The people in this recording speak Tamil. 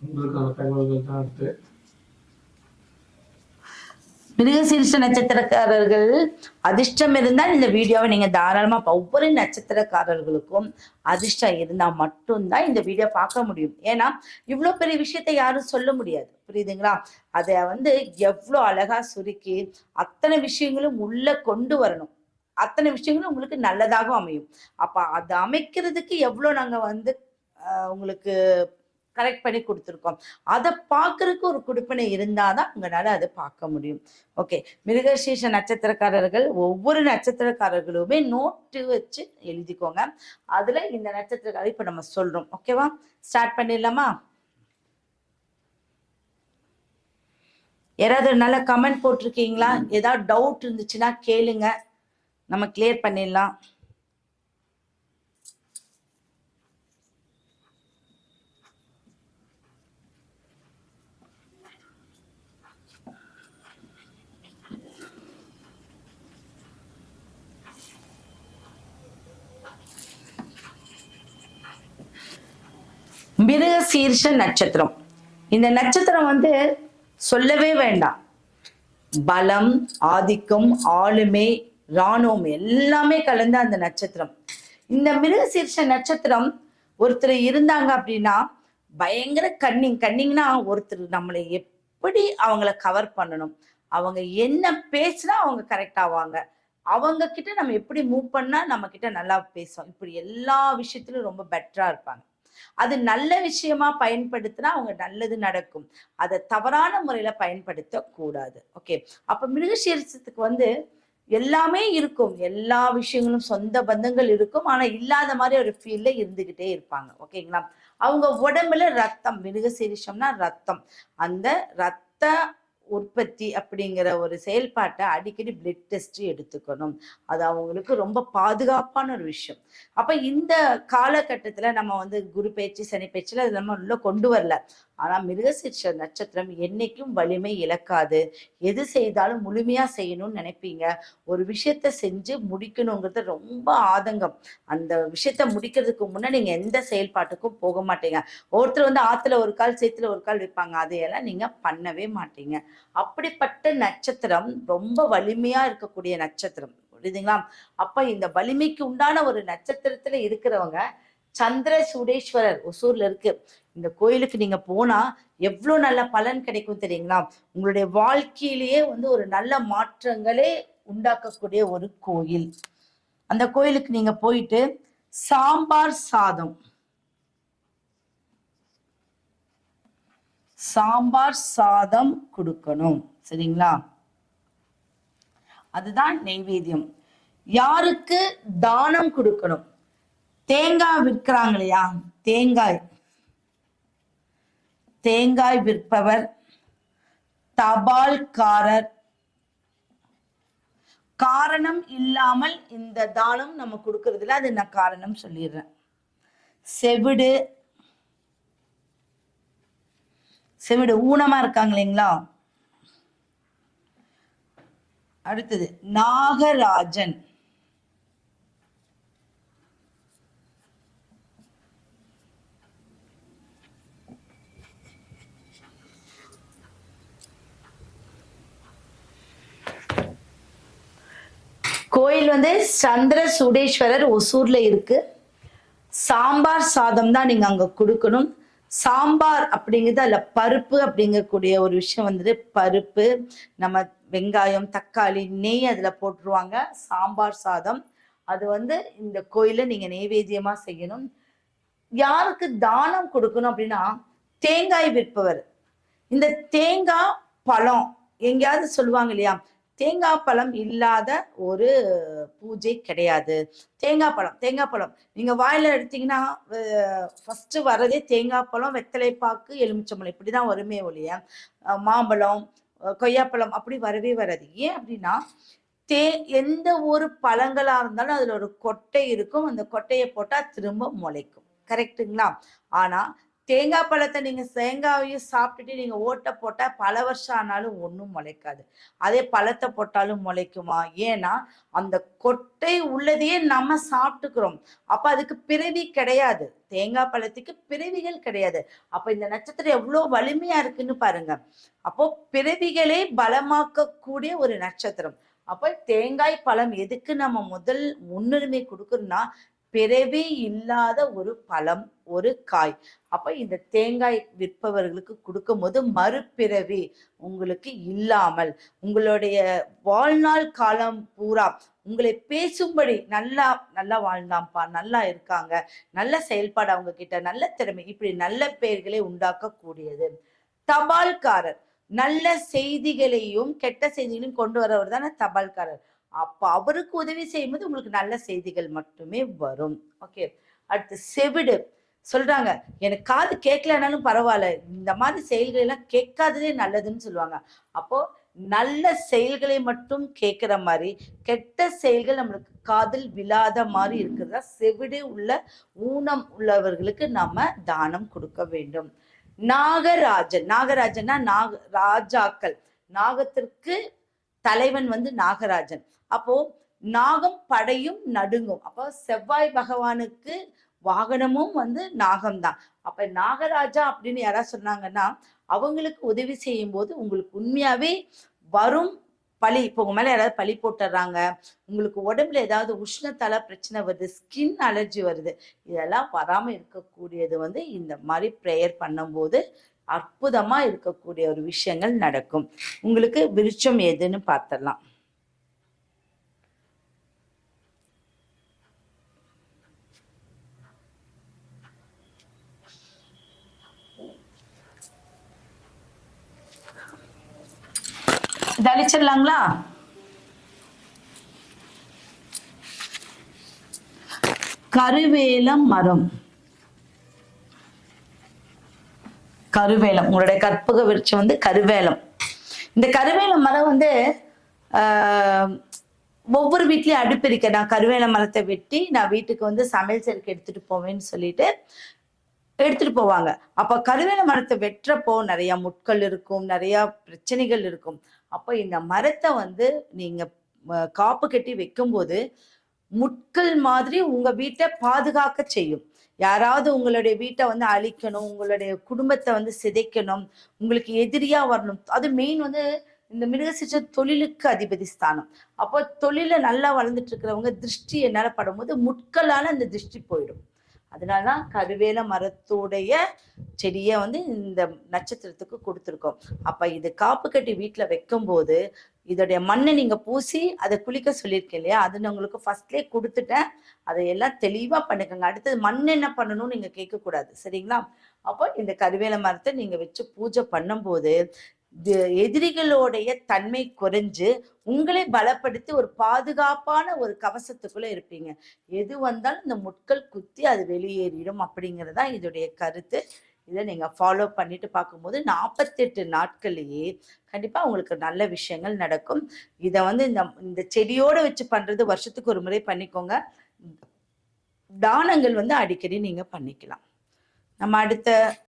சித்தார்த்து மிருகசீரிஷ நட்சத்திரக்காரர்கள் அதிர்ஷ்டம் இருந்தால் இந்த வீடியோவை நீங்க தாராளமா ஒவ்வொரு நட்சத்திரக்காரர்களுக்கும் அதிர்ஷ்டம் இருந்தா மட்டும்தான் இந்த வீடியோ பார்க்க முடியும். ஏன்னா இவ்வளோ பெரிய விஷயத்தை யாரும் சொல்ல முடியாது. புரியுதுங்களா? அதை வந்து எவ்வளோ அழகா சுருக்கி அத்தனை விஷயங்களும் உள்ள கொண்டு வரணும். அத்தனை விஷயங்களும் உங்களுக்கு நல்லதாக அமையும். அப்ப அதை அமைக்கிறதுக்கு எவ்வளவு நாங்க வந்து உங்களுக்கு கரெக்ட் பண்ணி கொடுத்துருக்கோம். அதை பார்க்கறதுக்கு ஒரு குடுப்பினை இருந்தாதான் உங்களால அதை பார்க்க முடியும். ஓகே மிருகசீஷ நட்சத்திரக்காரர்கள் ஒவ்வொரு நட்சத்திரக்காரர்களுமே நோட்டு வச்சு எழுதிக்கோங்க. அதுல இந்த நட்சத்திரக்காரர் இப்போ நம்ம சொல்கிறோம் ஓகேவா ஸ்டார்ட் பண்ணிடலாமா? யாராவது நல்ல கமெண்ட் போட்டிருக்கீங்களா? ஏதாவது டவுட் இருந்துச்சுன்னா கேளுங்க. நம்ம கிளியர் பண்ணிடலாம். மிருக சீர்ஷ நட்சத்திரம். இந்த நட்சத்திரம் வந்து சொல்லவே வேண்டாம். பலம் ஆதிக்கம் ஆளுமை ராணுவம் எல்லாமே கலந்த அந்த நட்சத்திரம். இந்த மிருக சீர்ஷ நட்சத்திரம் ஒருத்தர் இருந்தாங்க அப்படின்னா பயங்கர கன்னிங். கன்னிங்னா ஒருத்தர் நம்மளை எப்படி அவங்கள கவர் பண்ணணும்? அவங்க என்ன பேசினா அவங்க கரெக்ட் ஆவாங்க? அவங்க கிட்ட நம்ம எப்படி மூவ் பண்ணா நம்ம கிட்ட நல்லா பேசுவோம் இப்படி எல்லா விஷயத்திலும் ரொம்ப பெட்டரா இருப்பாங்க. அது நல்ல விஷயமா பயன்படுத்தினா அவங்க நல்லது நடக்கும். அதை தவறான முறையில பயன்படுத்த கூடாது ஓகே அப்ப மிருகசீரிசத்துக்கு வந்து எல்லாமே இருக்கும். எல்லா விஷயங்களும் சொந்த பந்தங்கள் இருக்கும். ஆனா இல்லாத மாதிரி ஒரு ஃபீல்ல இருந்துகிட்டே இருப்பாங்க. ஓகேங்களா அவங்க உடம்புல ரத்தம் மிருகசீரிஷம்னா ரத்தம். அந்த ரத்த உற்பத்தி அப்படிங்கிற ஒரு செயல்பாட்டை அடிக்கடி பிளட் டெஸ்ட் எடுத்துக்கணும். அது அவங்களுக்கு ரொம்ப பாதுகாப்பான ஒரு விஷயம். அப்ப இந்த காலகட்டத்துல நம்ம வந்து குரு பேச்சு சனி பேச்சுல அது நம்ம உள்ள கொண்டு வரல. ஆனா மிருகசீர்ஷ நட்சத்திரம் என்னைக்கும் வலிமை இழக்காது. எது செய்தாலும் முழுமையா செய்யணும்னு நினைப்பீங்க. ஒரு விஷயத்த செஞ்சு முடிக்கணுங்கிறது ரொம்ப ஆதங்கம். அந்த விஷயத்த முடிக்கிறதுக்கு முன்னாடி நீங்க எந்த செயல்பாட்டுக்கும் போக மாட்டீங்க. ஒருத்தர் வந்து ஆத்துல ஒரு கால் சேத்துல ஒரு கால் வைப்பாங்க. அதையெல்லாம் நீங்க பண்ணவே மாட்டீங்க. அப்படிப்பட்ட நட்சத்திரம் ரொம்ப வலிமையா இருக்கக்கூடிய நட்சத்திரம். புரியுதுங்களா? அப்ப இந்த வலிமைக்கு உண்டான ஒரு நட்சத்திரத்துல இருக்கிறவங்க சந்திர சூடேஸ்வரர் ஒசூர்ல இருக்கு. இந்த கோயிலுக்கு நீங்க போனா எவ்வளவு நல்ல பலன் கிடைக்கும் தெரியுங்களா? உங்களுடைய வாழ்க்கையிலேயே வந்து ஒரு நல்ல மாற்றங்களே உண்டாக்கக்கூடிய ஒரு கோயில். அந்த கோயிலுக்கு நீங்க போயிட்டு சாம்பார் சாதம். சாம்பார் சாதம் கொடுக்கணும். சரிங்களா? அதுதான் நெய்வேத்தியம் யாருக்கு தானம் கொடுக்கணும்? தேங்காய் விற்கிறாங்க இல்லையா? தேங்காய். தேங்காய் விற்பவர் தபால்காரர். காரணம் இல்லாமல் இந்த தானம் நம்ம கொடுக்கறதுல அது நான் காரணம் சொல்லிடுறேன். செவிடு. செவிடு ஊனமா இருக்காங்க இல்லைங்களா? அடுத்தது நாகராஜன். கோயில் வந்து சந்திர சூடேஸ்வரர் ஒசூர்ல இருக்கு. சாம்பார் சாதம் தான் நீங்க அங்க கொடுக்கணும். சாம்பார் அப்படிங்கிறது அதுல பருப்பு அப்படிங்கக்கூடிய ஒரு விஷயம் வந்துட்டு பருப்பு நம்ம வெங்காயம் தக்காளி நெய் அதுல போட்டுருவாங்க. சாம்பார் சாதம். அது வந்து இந்த கோயில நீங்க நெய்வேத்தியமா செய்யணும். யாருக்கு தானம் கொடுக்கணும் அப்படின்னா தேங்காய் விற்பவர். இந்த தேங்காய் பழம் எங்கேயாவது சொல்லுவாங்க இல்லையா? தேங்காய் பழம் இல்லாத ஒரு பூஜை கிடையாது. தேங்காய் பழம் தேங்காய் பழம் நீங்க வாயில எடுத்தீங்கன்னா ஃபர்ஸ்ட் வர்றதே தேங்காய் பழம் வெத்தலைப்பாக்கு எலுமிச்சம்பழம். இப்படிதான் வருமே ஒழிய அஹ் மாம்பழம் கொய்யாப்பழம் அப்படி வரவே வராது. ஏன் அப்படின்னா தே எந்த ஒரு பழங்களா இருந்தாலும் அதுல ஒரு கொட்டை இருக்கும். அந்த கொட்டையை போட்டா திரும்ப முளைக்கும். கரெக்டுங்களா ஆனா தேங்காய் பழத்தை நீங்க தேங்காயையும் சாப்பிட்டுட்டு நீங்க ஓட்டை போட்டா பல வருஷம் ஆனாலும் ஒன்றும் முளைக்காது. அதே பழத்தை போட்டாலும் முளைக்குமா? ஏன்னா அந்த கொட்டை உள்ளதையே நம்ம சாப்பிட்டுக்கிறோம். அப்போ அதுக்கு பிறவி கிடையாது. தேங்காய் பழத்துக்கு பிறவிகள் கிடையாது. அப்ப இந்த நட்சத்திரம் எவ்வளவு வலிமையா இருக்குன்னு பாருங்க. அப்போ பிறவிகளே பலமாக்கக்கூடிய ஒரு நட்சத்திரம். அப்ப தேங்காய் பழம் எதுக்கு நம்ம முதல் முன்னுரிமை கொடுக்கறோம்னா பிறவி இல்லாத ஒரு பழம் ஒரு காய். அப்ப இந்த தேங்காய் விற்பவர்களுக்கு கொடுக்கும் போது மறுபிறவி உங்களுக்கு இல்லாமல் உங்களுடைய வாழ்நாள் காலம் பூரா உங்களை பேசும்படி நல்லா நல்லா வாழ்ந்தாம்ப்பா நல்லா இருக்காங்க நல்ல செயல்பாடு அவங்க கிட்ட நல்ல திறமை இப்படி நல்ல பெயர்களை உண்டாக்கக்கூடியது. தபால்காரர் நல்ல செய்திகளையும் கெட்ட செய்திகளையும் கொண்டு வரவர் தானே தபால்காரர். அப்போ அவருக்கு உதவி செய்யும்போது உங்களுக்கு நல்ல செய்திகள் மட்டுமே வரும். ஓகே அடுத்து செவிடு. சொல்றாங்க எனக்கு காது கேட்கலனாலும் பரவாயில்ல இந்த மாதிரி செயல்கள் எல்லாம் கேட்காததே நல்லதுன்னு சொல்லுவாங்க. அப்போ நல்ல செயல்களை மட்டும் கேட்கிற மாதிரி கெட்ட செயல்கள் நம்மளுக்கு காதில் விழாத மாதிரி இருக்கிறதா செவிடு உள்ள ஊனம் உள்ளவர்களுக்கு நாம தானம் கொடுக்க வேண்டும். நாகராஜன் நாகராஜன்னா நாக ராஜாக்கள். நாகத்திற்கு தலைவன் வந்து நாகராஜன். அப்போ நாகம் படையும் நடுங்கும். அப்போ செவ்வாய் பகவானுக்கு வாகனமும் வந்து நாகம்தான். அப்ப நாகராஜா அப்படின்னு யாராவது சொன்னாங்கன்னா அவங்களுக்கு உதவி செய்யும் போது உங்களுக்கு உண்மையாவே வரும் பழி. இப்போ உங்க மேல யாராவது பழி போட்டுறாங்க உங்களுக்கு உடம்புல ஏதாவது உஷ்ணத்தால பிரச்சனை வருது ஸ்கின் அலர்ஜி வருது இதெல்லாம் வராம இருக்கக்கூடியது வந்து இந்த மாதிரி ப்ரேயர் பண்ணும்போது அற்புதமா இருக்கக்கூடிய ஒரு விஷயங்கள் நடக்கும். உங்களுக்கு விருட்சம் எதுன்னு பார்த்தலாம் தளிச்சிடலாங்களா கருவேலம் மரம். கருவேலம். உங்களுடைய கற்பக விருட்சம் வந்து கருவேலம். இந்த கருவேல மரம் வந்து ஒவ்வொரு வீட்லயும் அடுப்பிருக்க நான் கருவேல மரத்தை வெட்டி நான் வீட்டுக்கு வந்து சமையல் செருக்கு எடுத்துட்டு போவேன்னு சொல்லிட்டு எடுத்துட்டு போவாங்க. அப்ப கருவேல மரத்தை வெட்டுறப்போ நிறைய முட்கள் இருக்கும் நிறைய பிரச்சனைகள் இருக்கும். அப்ப இந்த மரத்தை வந்து நீங்க காப்பு கட்டி வைக்கும்போது முட்கள் மாதிரி உங்க வீட்டை பாதுகாக்க செய்யும். யாராவது உங்களுடைய வீட்டை வந்து அழிக்கணும் உங்களுடைய குடும்பத்தை வந்து சிதைக்கணும் உங்களுக்கு எதிரியா வரணும். அது மெயின் வந்து இந்த மிருகசிச்ச தொழிலுக்கு அதிபதி ஸ்தானம். அப்போ தொழில நல்லா வளர்ந்துட்டு இருக்கிறவங்க திருஷ்டி என்னால படும்போது முட்களால அந்த திருஷ்டி போயிடும். அதனாலதான் கருவேல மரத்துடைய செடியை வந்து இந்த நட்சத்திரத்துக்கு கொடுத்துருக்கோம். அப்ப இது காப்பு கட்டி வீட்டுல வைக்கும்போது இதோடைய மண்ணை நீங்க பூசி அதை குளிக்க சொல்லியிருக்கேன் இல்லையா? அது நான் உங்களுக்கு ஃபர்ஸ்ட்லேயே கொடுத்துட்டேன். அதை எல்லாம் தெளிவா பண்ணுங்க அடுத்தது மண் என்ன பண்ணணும்னு நீங்க கேட்கக்கூடாது. சரிங்களா? அப்போ இந்த கருவேல மரத்தை நீங்க வச்சு பூஜை பண்ணும்போது எதிரிகளுடைய தன்மை குறைஞ்சு உங்களை பலப்படுத்தி ஒரு பாதுகாப்பான ஒரு கவசத்துக்குள்ள இருப்பீங்க. எது வந்தாலும் இந்த முட்கள் குத்தி அது வெளியேறிடும் அப்படிங்கறதா இதோடைய கருத்து. இதை நீங்க ஃபாலோ பண்ணிட்டு பார்க்கும்போது நாற்பத்தெட்டு நாட்கள்லேயே கண்டிப்பா உங்களுக்கு நல்ல விஷயங்கள் நடக்கும். இதை வந்து இந்த இந்த செடியோட வச்சு பண்றது வருஷத்துக்கு ஒரு முறை பண்ணிக்கோங்க. தானங்கள் வந்து அடிக்கடி நீங்க பண்ணிக்கலாம். நம்ம அடுத்த